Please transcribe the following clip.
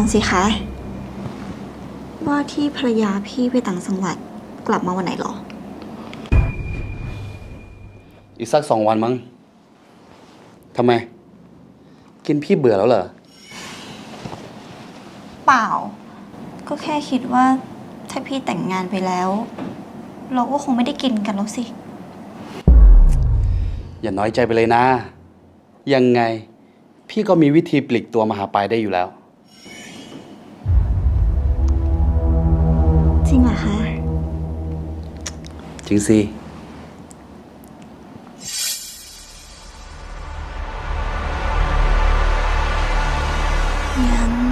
ก่อนสิคะ ว่าที่ภรรยาพี่ไปต่างจังหวัดกลับมาวันไหนหรอ อีกสักสองวันมั้งทำไม กินพี่เบื่อแล้วเหรอ เปล่า ก็แค่คิดว่าถ้าพี่แต่งงานไปแล้ว เราก็คงไม่ได้กินกันแล้วสิ อย่าน้อยใจไปเลยนะ ยังไง พี่ก็มีวิธีปลีกตัวมาหาปายได้อยู่แล้ว จริงเหรอคะ จริงสิ งั้น